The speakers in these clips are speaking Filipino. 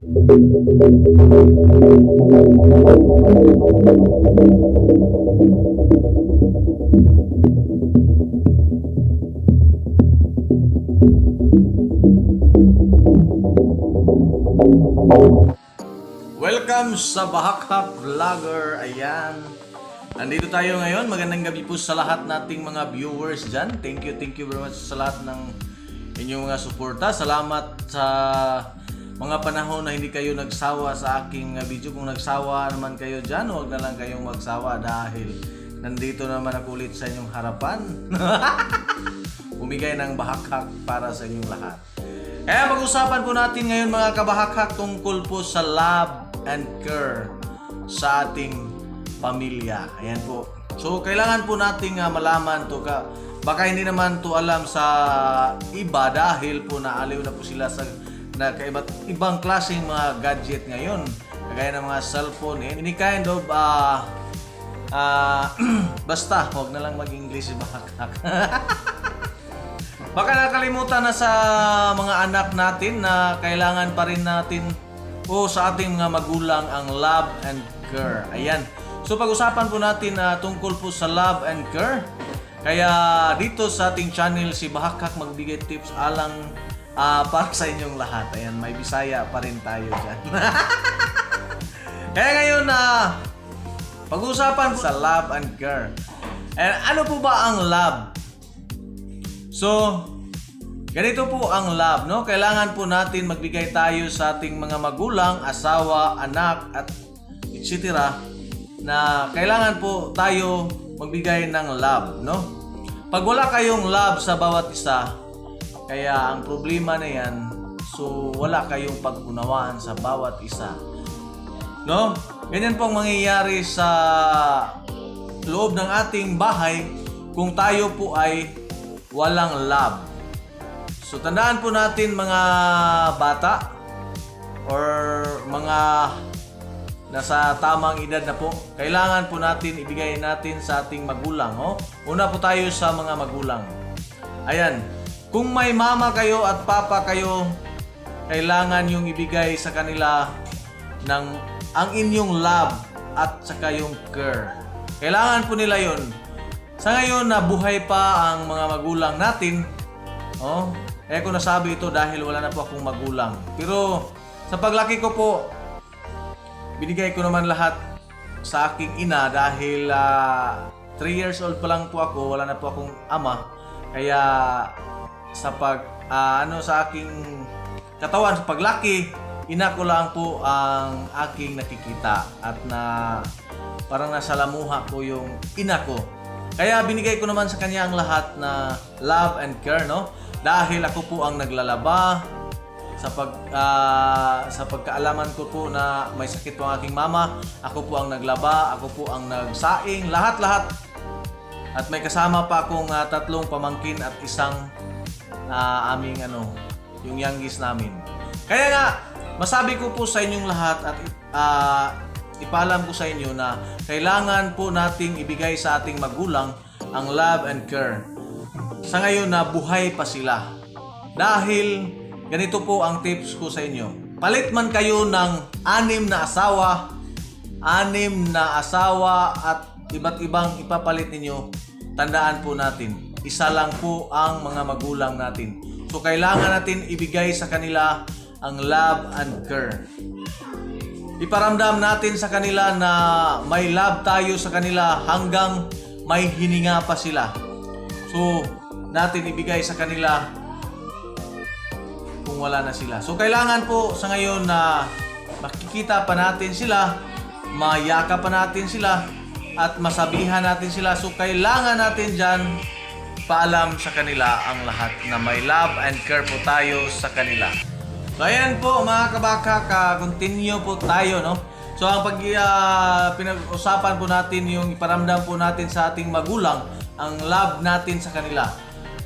Welcome sa Bahakhak Vlogger. Ayan. Nandito tayo ngayon. Magandang gabi po sa lahat nating mga viewers dyan. Thank you, thank you very much sa lahat ng inyong mga suporta. Salamat sa mga panahon na hindi kayo nagsawa sa aking uh, video. Kung nagsawa naman kayo dyan, huwag na lang kayong magsawa dahil nandito naman ako ulit sa inyong harapan. Umigay ng bahakhak para sa inyong lahat. Kaya pag-usapan po natin ngayon mga kabahakhak tungkol po sa love and care sa ating pamilya. Ayan po. So kailangan po nating ah, malaman to ka baka hindi naman to alam sa iba dahil po naaliw na po sila sa na kaiba't ibang klaseng mga gadget ngayon. Kagaya ng mga cellphone, eh, any kind of ah ah, basta, wag na lang mag-English Bahakak. Baka nakalimutan na sa mga anak natin na kailangan pa rin natin o sa ating mga magulang ang love and care. Ayan. So pag-usapan po natin na tungkol po sa love and care. Kaya dito sa ating channel si Bahakak magbigay tips alang ah, para sa inyong lahat. Ayan, may Bisaya pa rin tayo dyan. Kaya ngayon na pag-usapan sa love and care. And ano po ba ang love? So, ganito po ang love, no? Kailangan po natin magbigay tayo sa ating mga magulang, asawa, anak, at etc. na kailangan po tayo magbigay ng love, no? Pag wala kayong love sa bawat isa, kaya ang problema na yan, so wala kayong pag-unawaan sa bawat isa. No? Ganyan pong mangyayari sa loob ng ating bahay kung tayo po ay walang love. So tandaan po natin mga bata or mga nasa tamang edad na po, kailangan po natin ibigay natin sa ating magulang. Oh? Una po tayo sa mga magulang. Ayan, kung may mama kayo at papa kayo, kailangan yung ibigay sa kanila ng ang inyong love at saka yung care. Kailangan po nila yon. Sa ngayon na buhay pa ang mga magulang natin, oh, eh ko nasabi ito dahil wala na po akong magulang. Pero sa paglaki ko po, binigay ko naman lahat sa aking ina dahil 3 years old pa lang po ako, wala na po akong ama. Kaya sa pag ah, ano sa aking katawan sa paglaki, ina ko lang po ang aking nakikita at na parang nasa lamuha ko yung ina ko. Kaya binigay ko naman sa kanya ang lahat na love and care, no? Dahil ako po ang naglalaba sa pag ah, sa pagkaalaman ko po na may sakit po ang aking mama, ako po ang naglaba, ako po ang nagsaing, lahat-lahat. At may kasama pa akong ah, tatlong pamangkin at isang ah, aming ano, yung youngest namin. Kaya nga, masabi ko po sa inyong lahat at ah, ipaalam ko sa inyo na kailangan po nating ibigay sa ating magulang ang love and care. Sa ngayon na buhay pa sila. Dahil ganito po ang tips ko sa inyo. Palit man kayo ng anim na asawa, anim na asawa at iba't ibang ipapalit ninyo, tandaan po natin, isa lang po ang mga magulang natin. So kailangan natin ibigay sa kanila ang love and care. Iparamdam natin sa kanila na may love tayo sa kanila hanggang may hininga pa sila. So, natin ibigay sa kanila kung wala na sila. So, kailangan po sa ngayon na makikita pa natin sila, mayaka pa natin sila, at masabihan natin sila. So, kailangan natin dyan paalam sa kanila ang lahat na may love and care po tayo sa kanila. So ayan po mga kabaka, ka-continue po tayo no. So ang pag ah, pinag-usapan po natin yung iparamdam po natin sa ating magulang ang love natin sa kanila.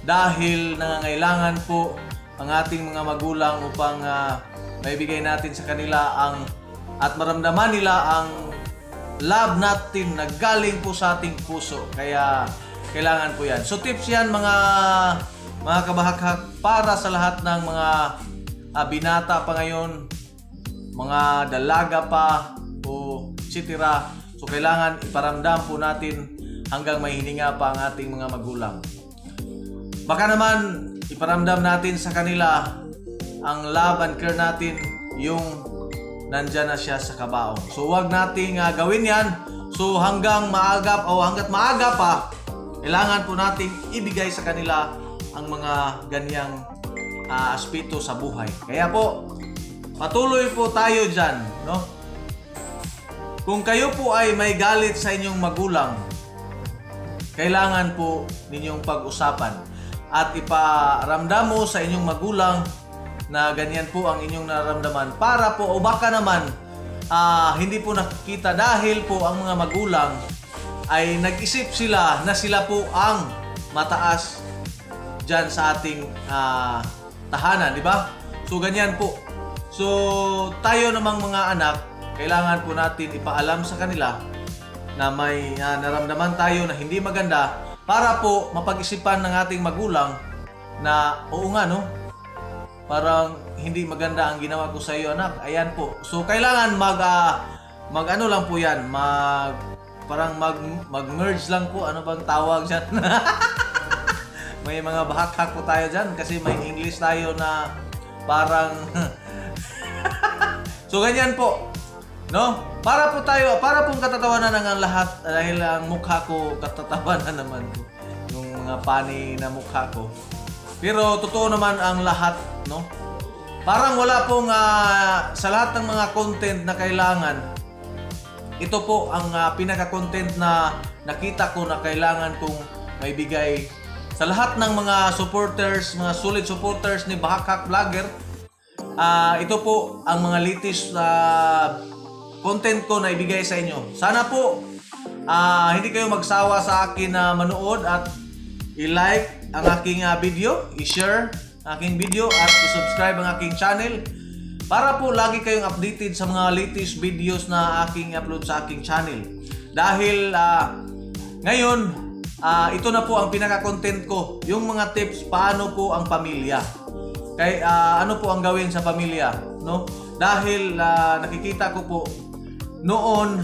Dahil nangangailangan po ang ating mga magulang upang ah, maibigay natin sa kanila ang at maramdaman nila ang love natin na galing po sa ating puso. Kaya kailangan po yan. So tips yan mga mga kabahaghag para sa lahat ng mga ah, binata pa ngayon mga dalaga pa o etc. So kailangan iparamdam po natin hanggang may hininga pa ang ating mga magulang. Baka naman iparamdam natin sa kanila ang love and care natin yung nandyan na siya sa kabaong. So wag nating ah, gawin yan. So hanggang maaga o hanggat maaga pa, kailangan po nating ibigay sa kanila ang mga ganyang ah, aspeto sa buhay. Kaya po, patuloy po tayo dyan, no? Kung kayo po ay may galit sa inyong magulang, kailangan po ninyong pag-usapan at iparamdam mo sa inyong magulang na ganyan po ang inyong nararamdaman para po o baka naman ah, hindi po nakikita dahil po ang mga magulang ay nag-isip sila na sila po ang mataas dyan sa ating ah, tahanan, di ba? So ganyan po. So tayo namang mga anak, kailangan po natin ipaalam sa kanila na may ah, naramdaman tayo na hindi maganda para po mapag-isipan ng ating magulang na oo nga no, parang hindi maganda ang ginawa ko sa iyo anak. Ayan po. So kailangan mag ah, mag ano lang po 'yan, mag parang mag mag-merge lang po ano bang tawag diyan. may mga bahak po tayo diyan kasi may English tayo na parang So ganyan po. No? Para po tayo, para pong katatawanan ng lahat dahil ang mukha ko katatawanan naman po. Yung mga pani na mukha ko. Pero totoo naman ang lahat, no? Parang wala pong ah, sa lahat ng mga content na kailangan. Ito po ang ah, pinaka-content na nakita ko na kailangan kong may bigay sa lahat ng mga supporters, mga solid supporters ni Bahakak Vlogger. Ah, ito po ang mga latest na content ko na ibigay sa inyo. Sana po ah, hindi kayo magsawa sa akin na manood at i-like ang aking ah, video, i-share ang aking video at i-subscribe ang aking channel para po lagi kayong updated sa mga latest videos na aking upload sa aking channel. Dahil ah, ngayon, ah, ito na po ang pinaka-content ko, yung mga tips paano po ang pamilya. Kay ah, ano po ang gawin sa pamilya, no? Dahil ah, nakikita ko po noon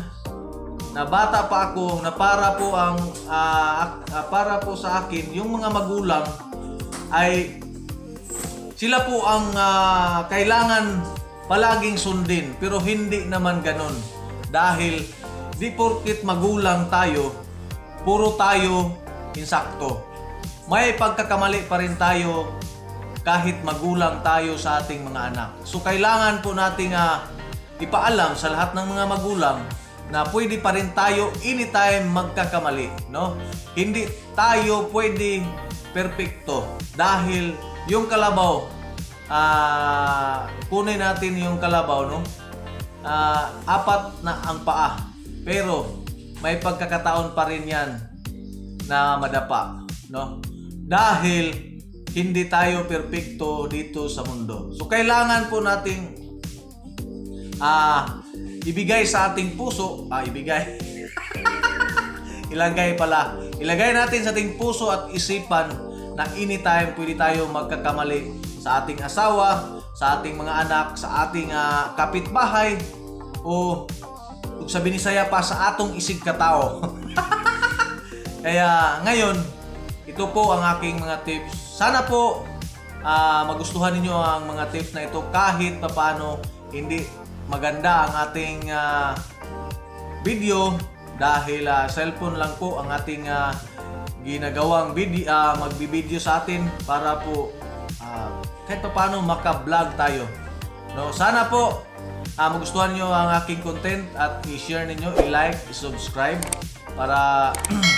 na bata pa ako na para po ang ak- ah, para po sa akin yung mga magulang ay sila po ang ah, kailangan palaging sundin pero hindi naman ganon dahil di porkit magulang tayo puro tayo insakto may pagkakamali pa rin tayo kahit magulang tayo sa ating mga anak. So kailangan po nating ah, ipaalam sa lahat ng mga magulang na pwede pa rin tayo anytime magkakamali, no? Hindi tayo pwede perpekto dahil yung kalabaw ah kunin natin yung kalabaw, no? Ah, apat na ang paa. Pero may pagkakataon pa rin 'yan na madapa, no? Dahil hindi tayo perpekto dito sa mundo. So kailangan po nating ah ibigay sa ating puso, ah ibigay. Ilagay pala. Ilagay natin sa ating puso at isipan na anytime pwede tayo magkakamali sa ating asawa, sa ating mga anak, sa ating ah, kapitbahay o ug sa binisaya pa sa atong isig katao. Kaya ngayon, ito po ang aking mga tips. Sana po ah, magustuhan ninyo ang mga tips na ito kahit papaano hindi maganda ang ating ah, video dahil ah, cellphone lang po ang ating ah, ginagawang video ah, magbi-video sa atin para po ah, kahit papaano maka-vlog tayo. No, sana po ah, magustuhan niyo ang aking content at i-share ninyo, i-like, i-subscribe para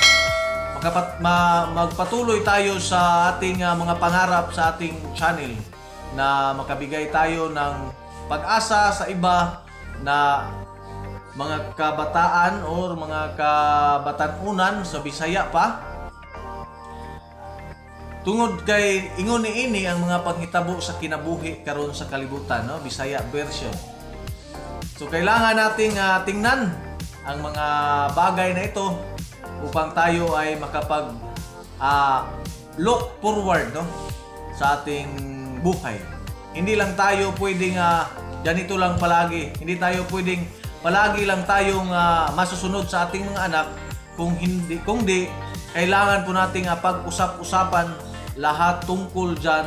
makapat, ma, magpatuloy tayo sa ating ah, mga pangarap sa ating channel na makabigay tayo ng pag-asa sa iba na mga kabataan or mga kabatanunan sa Bisaya pa tungod kay ingon ni ini ang mga panghitabo sa kinabuhi karon sa kalibutan no Bisaya version so kailangan nating ah, tingnan ang mga bagay na ito upang tayo ay makapag ah, look forward no sa ating buhay. Hindi lang tayo pwedeng ah, ganito lang palagi. Hindi tayo pwedeng palagi lang tayong ah, masusunod sa ating mga anak kung hindi kung di kailangan po nating ah, pag-usap-usapan lahat tungkol diyan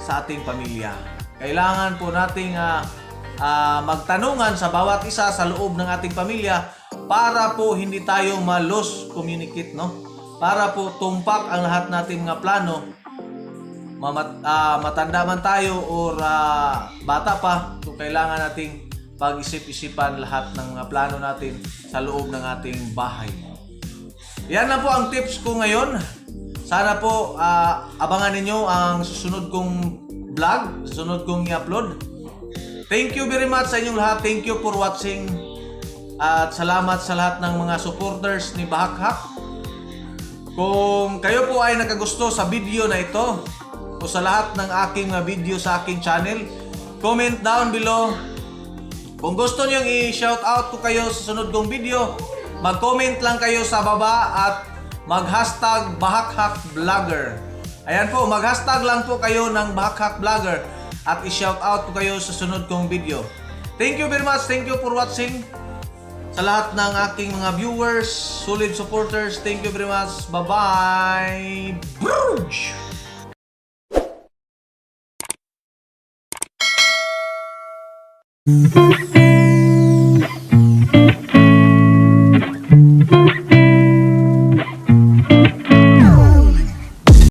sa ating pamilya. Kailangan po nating ah, ah, magtanungan sa bawat isa sa loob ng ating pamilya para po hindi tayo ma-lose communicate, no? Para po tumpak ang lahat nating mga plano. Mamat, ah, matanda man tayo or ah, bata pa, so kailangan nating pag-isip-isipan lahat ng mga plano natin sa loob ng ating bahay. Yan na po ang tips ko ngayon. Sana po ah, abangan ninyo ang susunod kong vlog, susunod kong i-upload. Thank you very much sa inyong lahat. Thank you for watching. At salamat sa lahat ng mga supporters ni Bahakhak. Kung kayo po ay nakagusto sa video na ito o sa lahat ng aking mga video sa aking channel, comment down below kung gusto nyo i-shout out ko kayo sa sunod kong video, mag-comment lang kayo sa baba at mag-hashtag Bahakhak Vlogger. Ayan po, mag-hashtag lang po kayo ng Bahakhak Vlogger at i-shout out ko kayo sa sunod kong video. Thank you very much. Thank you for watching. Sa lahat ng aking mga viewers, solid supporters, thank you very much. Bye-bye! Bruges! Thank